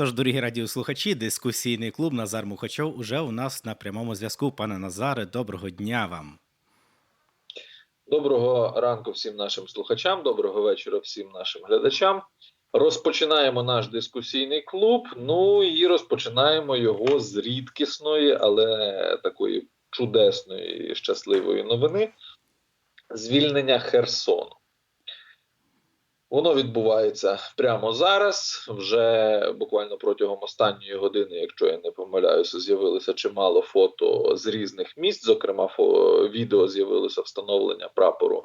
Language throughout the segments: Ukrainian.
Тож, дорогі радіослухачі, дискусійний клуб Назар Мухачов уже у нас на прямому зв'язку. Пане Назаре, доброго дня вам. Доброго ранку всім нашим слухачам, доброго вечора всім нашим глядачам. Розпочинаємо наш дискусійний клуб. Ну і розпочинаємо його з рідкісної, але такої чудесної і щасливої новини звільнення Херсону. Воно відбувається прямо зараз. Вже буквально протягом останньої години, якщо я не помиляюся, з'явилося чимало фото з різних місць. Зокрема, відео з'явилося встановлення прапору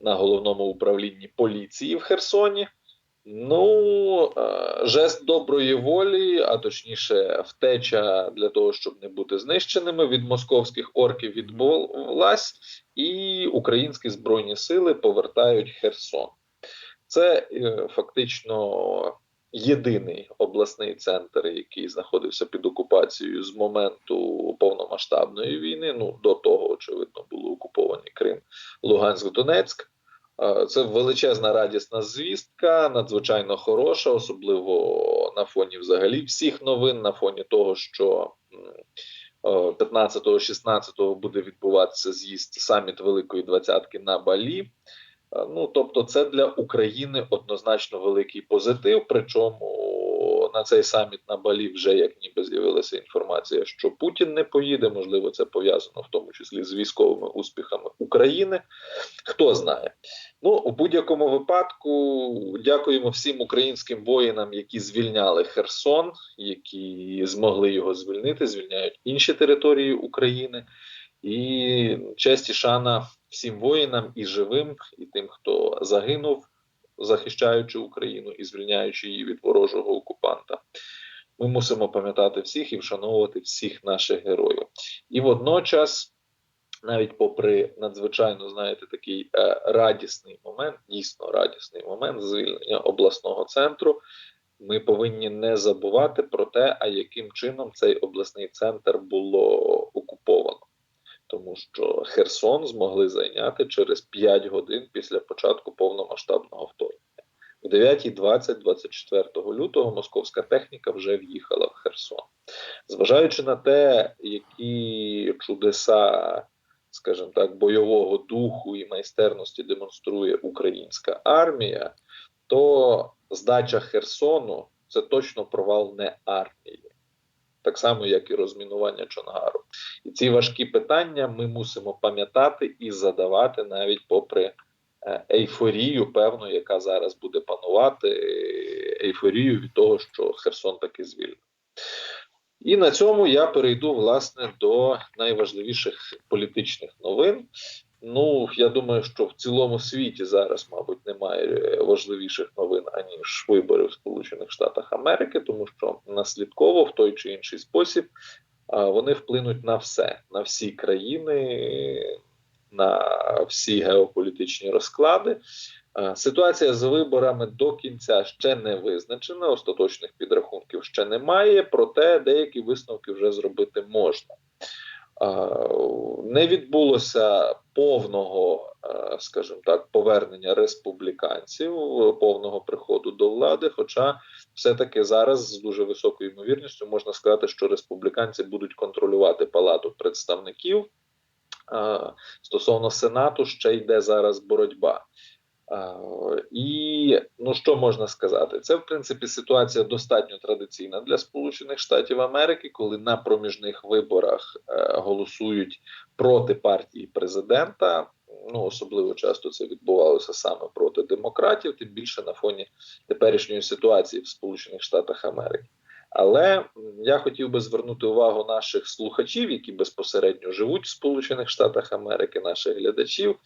на головному управлінні поліції в Херсоні. Ну, е, жест доброї волі, а точніше, втеча для того, щоб не бути знищеними від московських орків відбулась, і українські збройні сили повертають Херсон. Це е, фактично єдиний обласний центр, який знаходився під окупацією з моменту повномасштабної війни. Ну до того, очевидно, було окуповані Крим, Луганськ, Донецьк. Це величезна радісна звістка, надзвичайно хороша, особливо на фоні взагалі всіх новин, на фоні того, що 15-16 буде відбуватися з'їзд саміт Великої Двадцятки на Балі. Е, Ну, тобто, це для України однозначно великий позитив. Причому на цей саміт на Балі вже як ніби з'явилася інформація, що Путін не поїде. Можливо, це пов'язано в тому числі з військовими успіхами України. Хто знає? Ну у будь-якому випадку дякуємо всім українським воїнам, які звільняли Херсон, які змогли його звільнити, звільняють інші території України. І честь і шана всім воїнам і живим, і тим, хто загинув, захищаючи Україну і звільняючи її від ворожого окупанта. Ми мусимо пам'ятати всіх і вшановувати всіх наших героїв. І водночас, навіть попри надзвичайно, знаєте, такий е, радісний момент, дійсно радісний момент звільнення обласного центру. Ми повинні не забувати про те, а яким чином цей обласний центр було окуповано тому що Херсон змогли зайняти через 5 годин після початку повномасштабного вторгнення. В 9.20 24 лютого московська техніка вже в'їхала в Херсон. Зважаючи на те, які чудеса, скажімо так, бойового духу і майстерності демонструє українська армія, то здача Херсону це точно провал не армії так само як і розмінування Чонгару. І ці важкі питання ми мусимо пам'ятати і задавати навіть попри е, ейфорію, певну, яка зараз буде панувати, ейфорію від того, що Херсон таки звільнив. І на цьому я перейду власне до найважливіших політичних новин. Ну, я думаю, що в цілому світі зараз, мабуть, немає важливіших новин аніж вибори в Сполучених Штатах Америки, тому що наслідково в той чи інший спосіб вони вплинуть на все, на всі країни, на всі геополітичні розклади. Ситуація з виборами до кінця ще не визначена, остаточних підрахунків ще немає, проте деякі висновки вже зробити можна не відбулося повного, скажімо так, повернення республіканців, повного приходу до влади. Хоча все-таки зараз з дуже високою ймовірністю можна сказати, що республіканці будуть контролювати палату представників. Стосовно сенату ще йде зараз боротьба. І ну що можна сказати? Це в принципі ситуація достатньо традиційна для Сполучених Штатів Америки, коли на проміжних виборах е, голосують проти партії президента. Ну особливо часто це відбувалося саме проти демократів, тим більше на фоні теперішньої ситуації в Сполучених Штатах Америки. Але я хотів би звернути увагу наших слухачів, які безпосередньо живуть в Сполучених Штатах Америки, наших глядачів,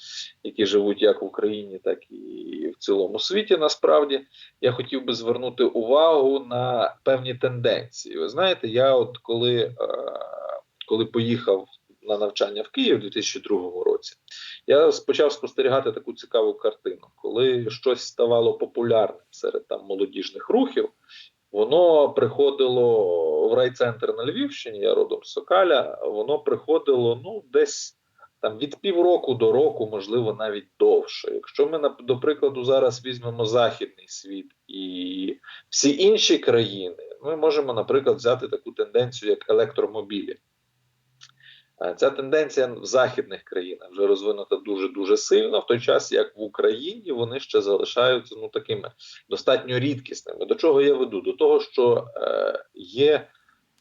які живуть як в Україні, так і в цілому світі. Насправді я хотів би звернути увагу на певні тенденції. Ви знаєте, я от коли, е, коли поїхав. На навчання в Київ у 2002 році я почав спостерігати таку цікаву картину, коли щось ставало популярним серед там молодіжних рухів, Воно приходило в райцентр на Львівщині, я родом з Сокаля. Воно приходило ну десь там від півроку до року, можливо, навіть довше. Якщо ми до прикладу зараз візьмемо західний світ і всі інші країни, ми можемо, наприклад, взяти таку тенденцію, як електромобілі. Е, Ця тенденція в західних країнах вже розвинута дуже дуже сильно, в той час як в Україні вони ще залишаються ну такими достатньо рідкісними. До чого я веду? До того, що е, є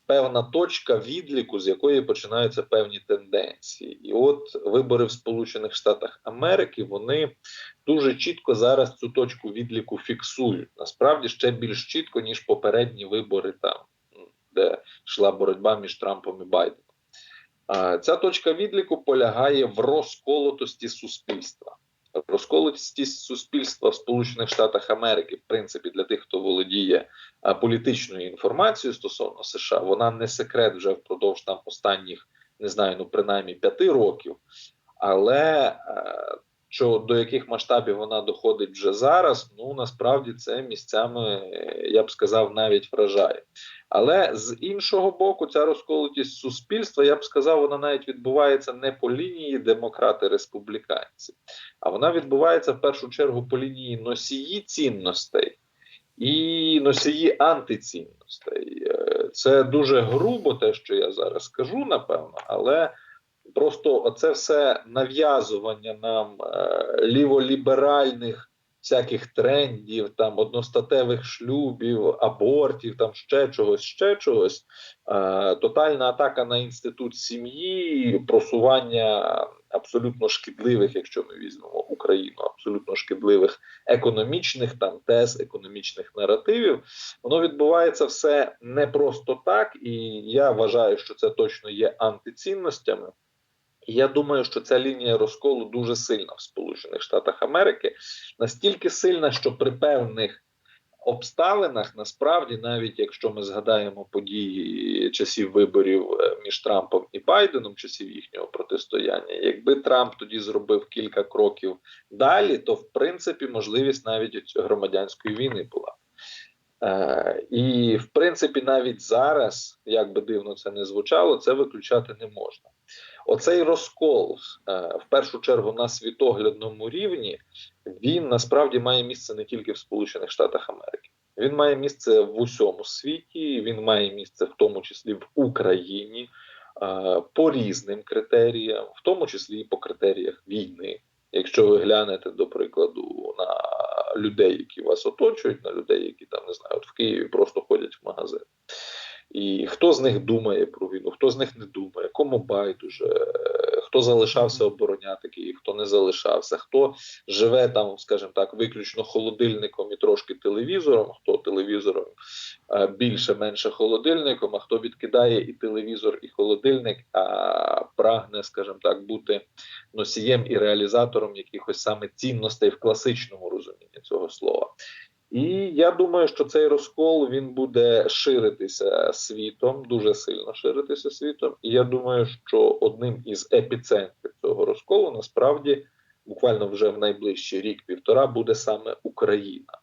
певна точка відліку, з якої починаються певні тенденції. І от вибори в Сполучених Штатах Америки вони дуже чітко зараз цю точку відліку фіксують. Насправді ще більш чітко, ніж попередні вибори, там де йшла боротьба між Трампом і Байденом. Ця точка відліку полягає в розколотості суспільства. Розколотість суспільства в Сполучених Штатах Америки, в принципі, для тих, хто володіє політичною інформацією стосовно США, вона не секрет вже впродовж там останніх, не знаю, ну принаймні п'яти років. Але е, що до яких масштабів вона доходить вже зараз, ну насправді це місцями, я б сказав, навіть вражає. Але з іншого боку, ця розколотість суспільства, я б сказав, вона навіть відбувається не по лінії демократи-республіканці, а вона відбувається в першу чергу по лінії носії цінностей і носії антицінностей. Е, Це дуже грубо, те, що я зараз скажу, напевно, але просто оце все нав'язування нам е, ліволіберальних всяких трендів, там одностатевих шлюбів, абортів, там ще чогось, ще чогось. Е, тотальна атака на інститут сім'ї, просування абсолютно шкідливих, якщо ми візьмемо Україну, абсолютно шкідливих економічних там тез, економічних наративів. Воно відбувається все не просто так, і я вважаю, що це точно є антицінностями. Я думаю, що ця лінія розколу дуже сильна в Сполучених Штатах Америки, настільки сильна, що при певних обставинах, насправді, навіть якщо ми згадаємо події часів виборів е, між Трампом і Байденом, часів їхнього протистояння, якби Трамп тоді зробив кілька кроків далі, то в принципі можливість навіть громадянської війни була. Е, і в принципі, навіть зараз, як би дивно це не звучало, це виключати не можна. Оцей розкол, е, в першу чергу, на світоглядному рівні, він насправді має місце не тільки в Сполучених Штатах Америки. Він має місце в усьому світі, він має місце в тому числі в Україні е, по різним критеріям, в тому числі і по критеріях війни. Якщо ви глянете до прикладу на людей, які вас оточують, на людей, які там не знаю, от в Києві просто ходять в магазин. І хто з них думає про війну, хто з них не думає, кому байдуже, е, хто залишався обороняти Київ, хто не залишався, хто живе там, скажімо так, виключно холодильником і трошки телевізором, хто телевізором е, більше, менше холодильником, а хто відкидає і телевізор, і холодильник, а прагне, скажімо так, бути носієм і реалізатором якихось саме цінностей в класичному розумінні цього слова. І я думаю, що цей розкол він буде ширитися світом, дуже сильно ширитися світом. І я думаю, що одним із епіцентрів цього розколу насправді буквально вже в найближчий рік-півтора буде саме Україна.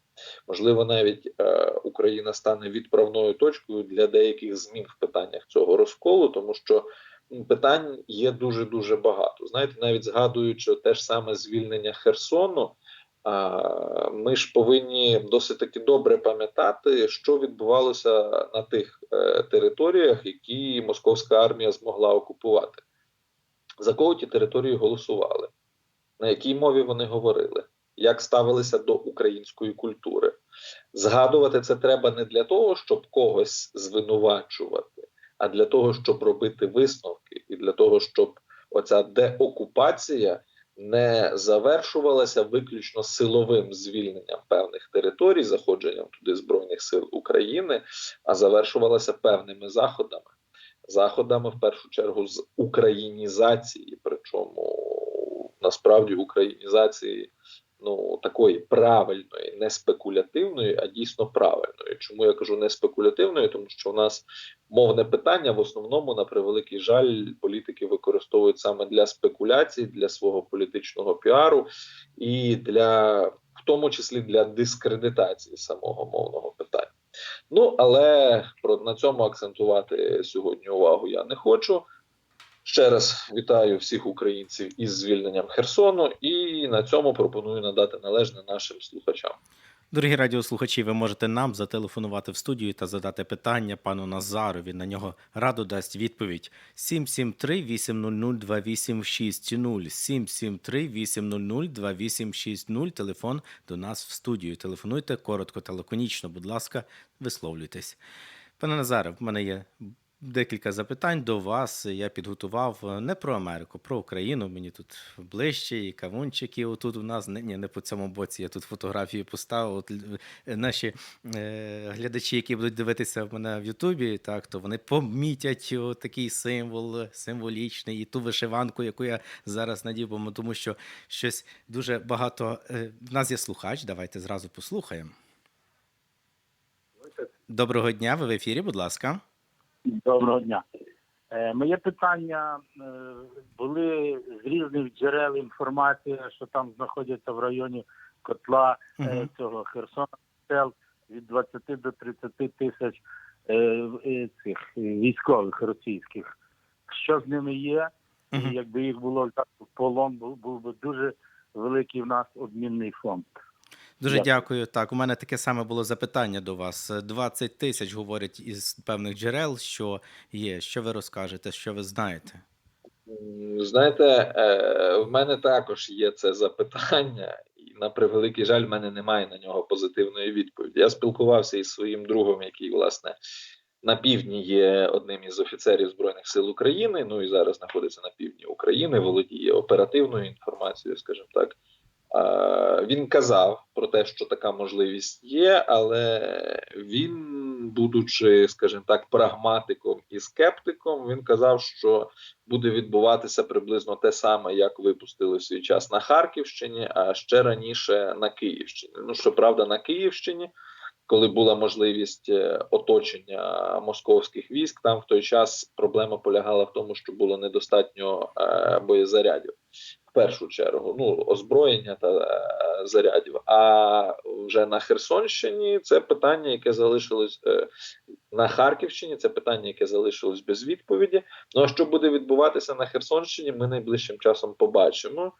Можливо, навіть е, Україна стане відправною точкою для деяких змін в питаннях цього розколу, тому що питань є дуже дуже багато. Знаєте, навіть згадуючи те ж саме звільнення Херсону. Ми ж повинні досить таки добре пам'ятати, що відбувалося на тих е, територіях, які московська армія змогла окупувати. За кого ті території голосували, на якій мові вони говорили, як ставилися до української культури. Згадувати це треба не для того, щоб когось звинувачувати, а для того, щоб робити висновки, і для того, щоб оця деокупація не завершувалася виключно силовим звільненням певних територій, заходженням туди збройних сил України, а завершувалася певними заходами, заходами в першу чергу з українізації, причому насправді українізації. Ну, такої правильної, не спекулятивної, а дійсно правильної. Чому я кажу не спекулятивної? Тому що у нас мовне питання в основному, на превеликий жаль, політики використовують саме для спекуляцій, для свого політичного піару і для, в тому числі для дискредитації самого мовного питання. Ну але про на цьому акцентувати сьогодні увагу я не хочу. Ще раз вітаю всіх українців із звільненням Херсону, і на цьому пропоную надати належне нашим слухачам. Дорогі радіослухачі, ви можете нам зателефонувати в студію та задати питання пану Назарові. На нього радо дасть відповідь 773 800 2860 773 800 2860 Телефон до нас в студію. Телефонуйте коротко та лаконічно. Будь ласка, висловлюйтесь. Пане Назаре, в мене є декілька запитань до вас. Я підготував е, не про Америку, про Україну. Мені тут ближче, і кавунчики отут у нас. Не, ні, не по цьому боці. Я тут фотографію поставив. От, е, наші е, глядачі, які будуть дивитися в мене в Ютубі, так, то вони помітять такий символ символічний, і ту вишиванку, яку я зараз надів, бо- тому що щось дуже багато. е, В нас є слухач, давайте зразу послухаємо. Доброго дня, ви в ефірі, будь ласка. Доброго дня. Е, моє питання е, були з різних джерел інформація, що там знаходяться в районі котла е, цього Херсона сел від 20 до 30 тисяч е, цих військових російських. Що з ними є? І якби їх було в полон, був, був би дуже великий в нас обмінний фонд. Дуже Дякую. дякую. Так, у мене таке саме було запитання до вас. 20 тисяч говорять із певних джерел, що є. Що ви розкажете, що ви знаєте? Знаєте, е, в мене також є це запитання, і на превеликий жаль, в мене немає на нього позитивної відповіді. Я спілкувався із своїм другом, який, власне, на півдні є одним із офіцерів Збройних сил України. Ну і зараз знаходиться на півдні України, володіє оперативною інформацією, скажімо так. Е, Він казав про те, що така можливість є, але він, будучи, скажімо так, прагматиком і скептиком, він казав, що буде відбуватися приблизно те саме, як випустили свій час на Харківщині, а ще раніше на Київщині. Ну щоправда, на Київщині, коли була можливість е, оточення московських військ, там в той час проблема полягала в тому, що було недостатньо е, боєзарядів. Першу чергу, ну озброєння та е, зарядів. А вже на Херсонщині це питання, яке залишилось е, на Харківщині. Це питання, яке залишилось без відповіді. Ну а що буде відбуватися на Херсонщині, ми найближчим часом побачимо.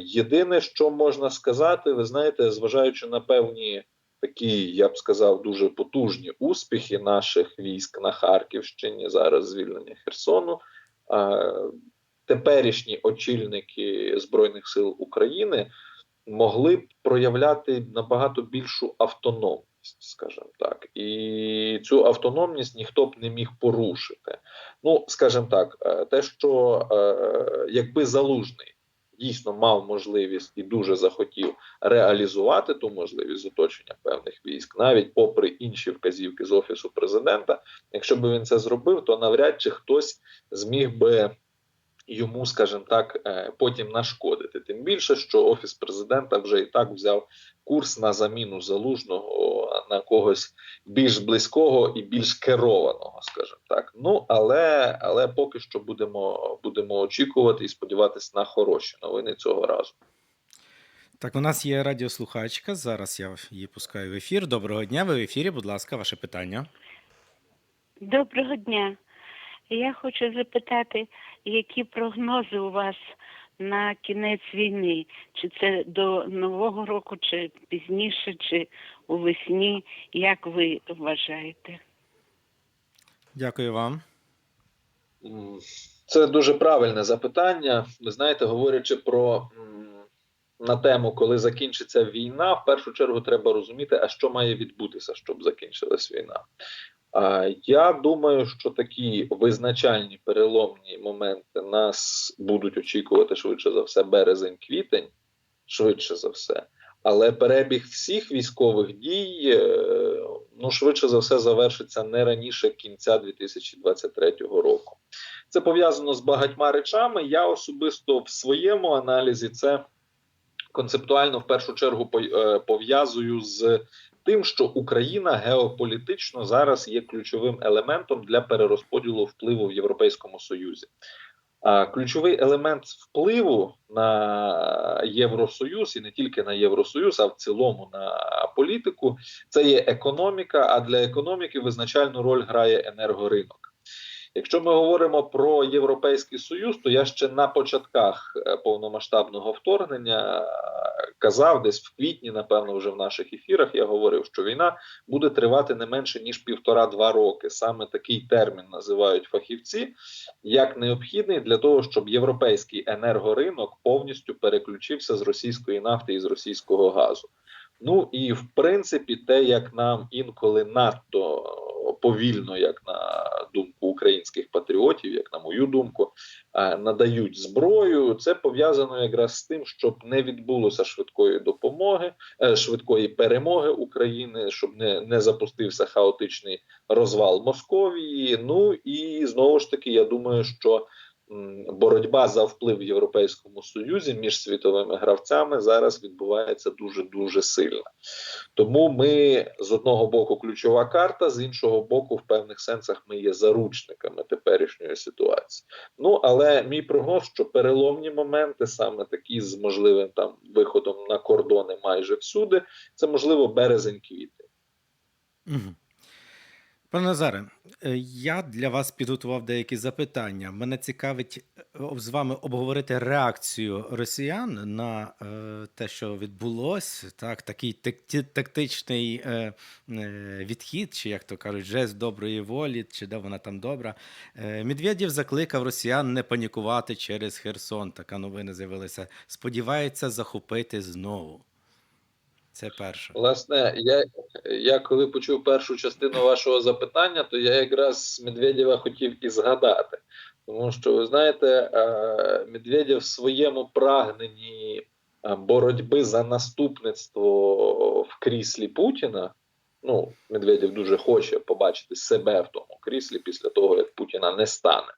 Єдине, що можна сказати, ви знаєте, зважаючи на певні такі, я б сказав, дуже потужні успіхи наших військ на Харківщині, зараз звільнення Херсону. Теперішні очільники Збройних сил України могли б проявляти набагато більшу автономність, скажімо так, і цю автономність ніхто б не міг порушити. Ну, скажімо так, е, те, що е, якби залужний дійсно мав можливість і дуже захотів реалізувати ту можливість оточення певних військ, навіть попри інші вказівки з офісу президента, якщо б він це зробив, то навряд чи хтось зміг би. Йому, скажімо так, е, потім нашкодити. Тим більше, що офіс президента вже і так взяв курс на заміну залужного на когось більш близького і більш керованого, скажімо так. Ну але але поки що будемо будемо очікувати і сподіватися на хороші новини цього разу. Так, у нас є радіослухачка. Зараз я її пускаю в ефір. Доброго дня. Ви в ефірі. Будь ласка, ваше питання. Доброго дня. Я хочу запитати, які прогнози у вас на кінець війни? Чи це до Нового року, чи пізніше, чи у весні? Як ви вважаєте? Дякую вам. Це дуже правильне запитання. Ви знаєте, говорячи про на тему, коли закінчиться війна, в першу чергу треба розуміти, а що має відбутися, щоб закінчилась війна. Я думаю, що такі визначальні переломні моменти нас будуть очікувати швидше за все березень-квітень, швидше за все. Але перебіг всіх військових дій, е, ну швидше за все, завершиться не раніше кінця 2023 року. Це пов'язано з багатьма речами. Я особисто в своєму аналізі це концептуально в першу чергу е, пов'язую з тим, що Україна геополітично зараз є ключовим елементом для перерозподілу впливу в Європейському Союзі. А ключовий елемент впливу на Євросоюз і не тільки на Євросоюз, а в цілому на політику це є економіка. А для економіки визначальну роль грає енергоринок. Якщо ми говоримо про Європейський Союз, то я ще на початках е, повномасштабного вторгнення казав десь в квітні, напевно, вже в наших ефірах я говорив, що війна буде тривати не менше ніж півтора-два роки. Саме такий термін називають фахівці, як необхідний для того, щоб європейський енергоринок повністю переключився з російської нафти і з російського газу. Ну і в принципі, те, як нам інколи надто повільно, як на думку українських патріотів, як на мою думку, е, надають зброю, це пов'язано якраз з тим, щоб не відбулося швидкої допомоги, е, швидкої перемоги України, щоб не, не запустився хаотичний розвал Московії. Ну і знову ж таки, я думаю, що боротьба за вплив в Європейському Союзі між світовими гравцями зараз відбувається дуже дуже сильно. Тому ми з одного боку ключова карта, з іншого боку, в певних сенсах ми є заручниками теперішньої ситуації. Ну але мій прогноз, що переломні моменти, саме такі з можливим там виходом на кордони майже всюди, це можливо березень-квітень. Мгм. Пане Назаре, е, я для вас підготував деякі запитання. Мене цікавить е, з вами обговорити реакцію росіян на е, те, що відбулось, так, такий тактичний відхід, чи як то кажуть, жест доброї волі, чи де вона там добра. Е, Медведєв закликав росіян не панікувати через Херсон. Така новина з'явилася. Сподівається захопити знову. Це перше. Власне, я, я коли почув першу частину вашого запитання, то я якраз Медведєва хотів і згадати. Тому що, ви знаєте, е, Медведєв в своєму прагненні е, боротьби за наступництво в кріслі Путіна. Ну, Медведєв дуже хоче побачити себе в тому кріслі після того, як Путіна не стане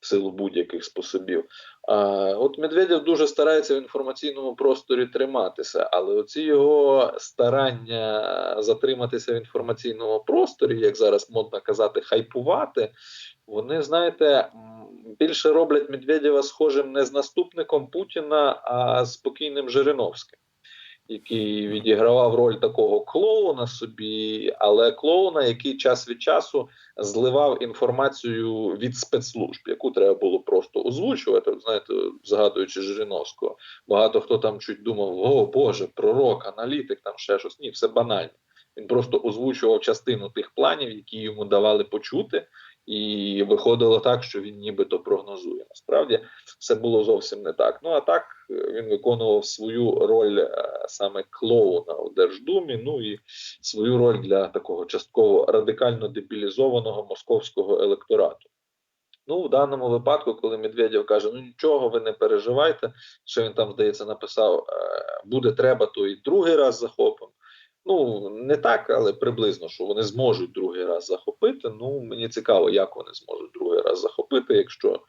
в силу будь-яких способів. А, От Медведєв дуже старається в інформаційному просторі триматися, але оці його старання затриматися в інформаційному просторі, як зараз модно казати, хайпувати, вони, знаєте, більше роблять Медведєва схожим не з наступником Путіна, а з спокійним Жириновським. Який відігравав роль такого клоуна собі, але клоуна, який час від часу зливав інформацію від спецслужб, яку треба було просто озвучувати. Знаєте, згадуючи Жириновського, багато хто там чуть думав: о Боже, пророк, аналітик, там ще щось. Ні, все банально. Він просто озвучував частину тих планів, які йому давали почути, і виходило так, що він нібито прогнозує. Насправді все було зовсім не так. Ну а так е, він виконував свою роль е, саме клоуна у Держдумі. Ну і свою роль для такого частково радикально дебілізованого московського електорату. Ну, в даному випадку, коли Медведєв каже: ну нічого, ви не переживайте, що він там, здається, написав: е, буде треба, то і другий раз захопимо. Ну, не так, але приблизно, що вони зможуть другий раз захопити. Ну, мені цікаво, як вони зможуть другий раз захопити, якщо,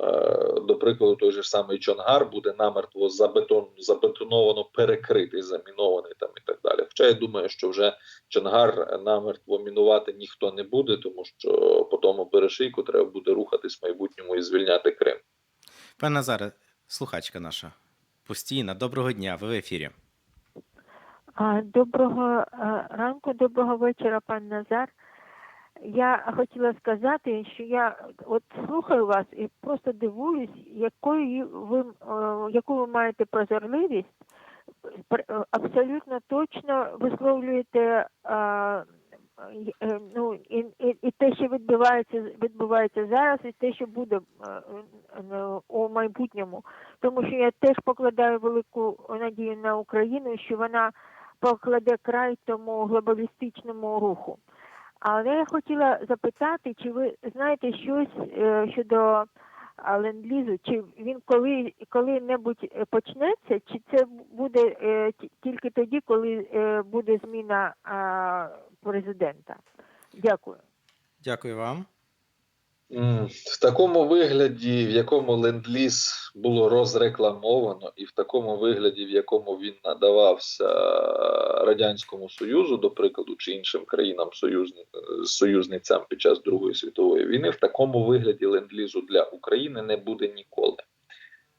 е, до прикладу, той же самий Чонгар буде намертво забетон, забетоновано перекритий, замінований там і так далі. Хоча я думаю, що вже Чонгар намертво мінувати ніхто не буде, тому що по тому перешийку треба буде рухатись в майбутньому і звільняти Крим. Пане Назаре, слухачка наша постійна. Доброго дня, ви в ефірі. Доброго е, ранку, доброго вечора, пан Назар. Я хотіла сказати, що я от слухаю вас і просто дивуюсь, якою ви, е, яку ви маєте прозорливість, Пр- е, абсолютно точно висловлюєте ну, і, і, і те, що відбувається, відбувається зараз, і те, що буде у майбутньому. Тому що я теж покладаю велику надію на Україну, що вона покладе край тому глобалістичному руху. Але я хотіла запитати, чи ви знаєте щось е, щодо а, ленд-лізу, чи він коли коли-небудь е, почнеться, чи це буде е, ті- тільки тоді, коли е, буде зміна президента? Дякую. Дякую вам. В такому вигляді, в якому ленд-ліз було розрекламовано, і в такому вигляді, в якому він надавався Радянському Союзу, до прикладу, чи іншим країнам союзни, союзницям під час Другої світової війни, в такому вигляді ленд-лізу для України не буде ніколи.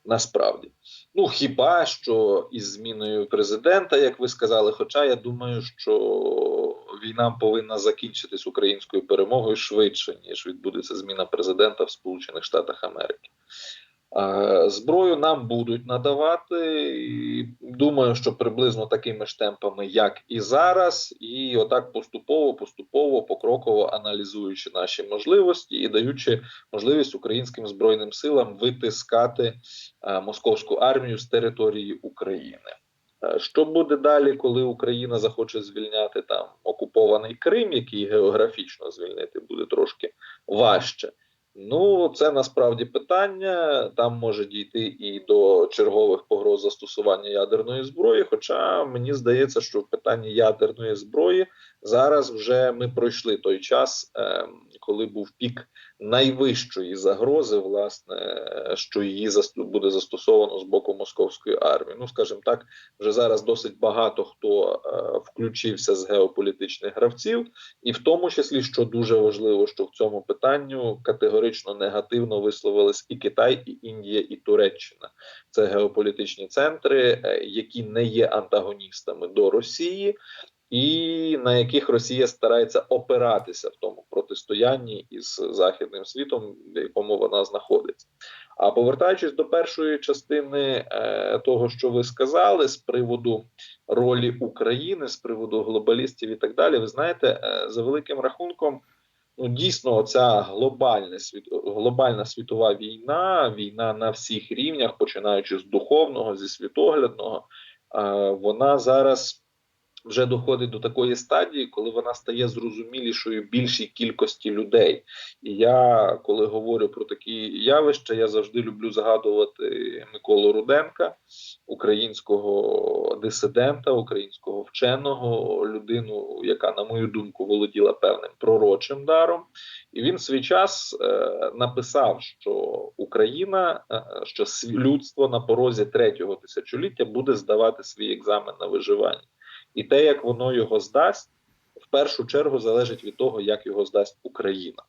Насправді, ну хіба що із зміною президента, як ви сказали, хоча я думаю, що війна повинна закінчитись українською перемогою швидше, ніж відбудеться зміна президента в Сполучених Штатах Америки. Зброю нам будуть надавати. і Думаю, що приблизно такими ж темпами, як і зараз, і отак поступово, поступово, покроково аналізуючи наші можливості і даючи можливість українським збройним силам витискати московську армію з території України. Е, Що буде далі, коли Україна захоче звільняти там окупований Крим, який географічно звільнити буде трошки важче? Ну, це насправді питання. Там може дійти і до чергових погроз застосування ядерної зброї. Хоча мені здається, що в питанні ядерної зброї зараз вже ми пройшли той час, ем, коли був пік найвищої загрози, власне, що її буде застосовано з боку московської армії. Ну, скажімо так, вже зараз досить багато хто е, включився з геополітичних гравців, і в тому числі, що дуже важливо, що в цьому питанню категорично негативно висловились і Китай, і Індія, і Туреччина. Це геополітичні центри, е, які не є антагоністами до Росії. І на яких Росія старається опиратися в тому протистоянні із західним світом, в якому вона знаходиться. А повертаючись до першої частини е, того, що ви сказали, з приводу ролі України, з приводу глобалістів і так далі, ви знаєте, е, за великим рахунком, ну дійсно, ця глобальна світ, глобальна світова війна, війна на всіх рівнях, починаючи з духовного, зі світоглядного, е, вона зараз вже доходить до такої стадії, коли вона стає зрозумілішою більшій кількості людей. І я, коли говорю про такі явища, я завжди люблю згадувати Миколу Руденка, українського дисидента, українського вченого, людину, яка, на мою думку, володіла певним пророчим даром. І він свій час е, написав, що Україна, е, що людство на порозі третього тисячоліття буде здавати свій екзамен на виживання. І те, як воно його здасть, в першу чергу залежить від того, як його здасть Україна.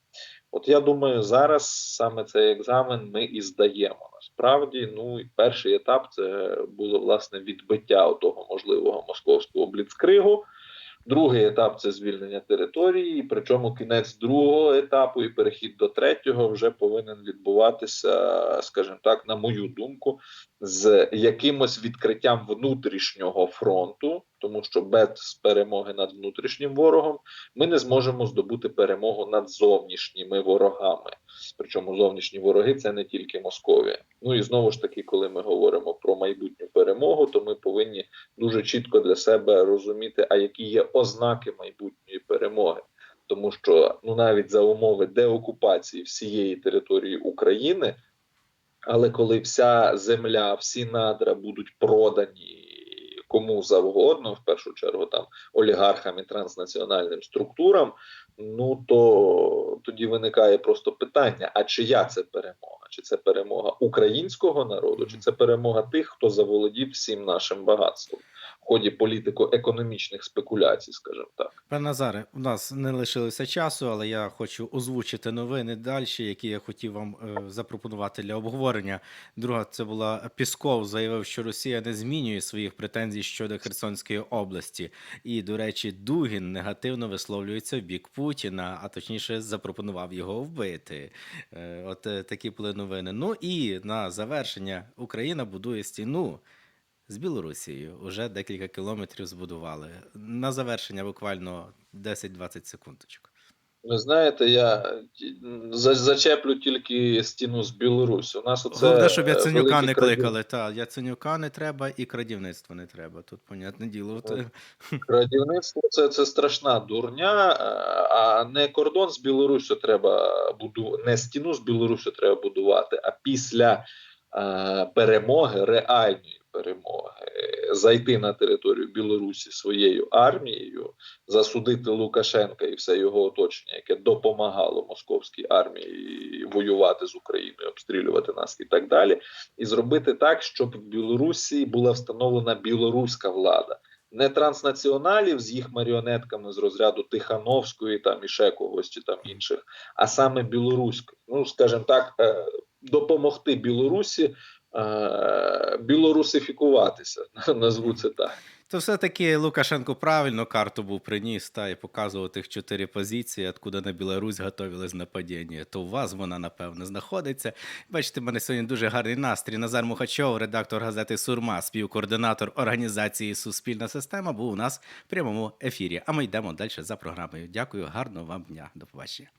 От я думаю, зараз саме цей екзамен ми і здаємо. Насправді, ну перший етап це було власне відбиття того можливого московського бліцкригу. Другий етап це звільнення території, причому кінець другого етапу і перехід до третього вже повинен відбуватися, скажімо так, на мою думку, з якимось відкриттям внутрішнього фронту, тому що без перемоги над внутрішнім ворогом ми не зможемо здобути перемогу над зовнішніми ворогами. Причому зовнішні вороги це не тільки Московія. Ну і знову ж таки, коли ми говоримо про майбутню перемогу, то ми повинні дуже чітко для себе розуміти, а які є ознаки майбутньої перемоги. Тому що ну навіть за умови деокупації всієї території України, але коли вся земля, всі надра будуть продані кому завгодно, в першу чергу там олігархам і транснаціональним структурам, ну то тоді виникає просто питання: а чия це перемога? Чи це перемога українського народу, чи це перемога тих, хто заволодів всім нашим багатством ході політико-економічних спекуляцій, скажімо так. Пане Назаре, у нас не лишилося часу, але я хочу озвучити новини далі, які я хотів вам е, запропонувати для обговорення. Друга, це була Пісков заявив, що Росія не змінює своїх претензій щодо Херсонської області. І, до речі, Дугін негативно висловлюється в бік Путіна, а точніше запропонував його вбити. Е, От е, такі були новини. Ну і на завершення Україна будує стіну з Білорусією. Уже декілька кілометрів збудували. На завершення буквально 10-20 секундочок. Ви знаєте, я зачеплю тільки стіну з Білорусі. У нас оце Головне, щоб е, Яценюка не краді- кликали. Та, Яценюка не треба і крадівництво не треба. Тут, понятне діло. Е, Крадівництво це, це страшна дурня, е, а не кордон з Білоруссю треба будувати, не стіну з Білоруссю треба будувати, а після е, перемоги, реальної перемоги, зайти на територію Білорусі своєю армією, засудити Лукашенка і все його оточення, яке допомагало московській армії воювати з Україною, обстрілювати нас і так далі, і зробити так, щоб в Білорусі була встановлена білоруська влада. Не транснаціоналів з їх маріонетками з розряду Тихановської там і ще когось чи там інших, а саме білоруської. Ну, скажімо так, е, допомогти Білорусі білорусифікуватися, назву це так. То все-таки Лукашенко правильно карту був приніс та і показував тих чотири позиції, откуда на Білорусь готувались нападіння. То у вас вона, напевно, знаходиться. Бачите, в мене сьогодні дуже гарний настрій. Назар Мухачов, редактор газети Сурма, співкоординатор організації Суспільна система, був у нас в прямому ефірі. А ми йдемо далі за програмою. Дякую, гарного вам дня. До побачення.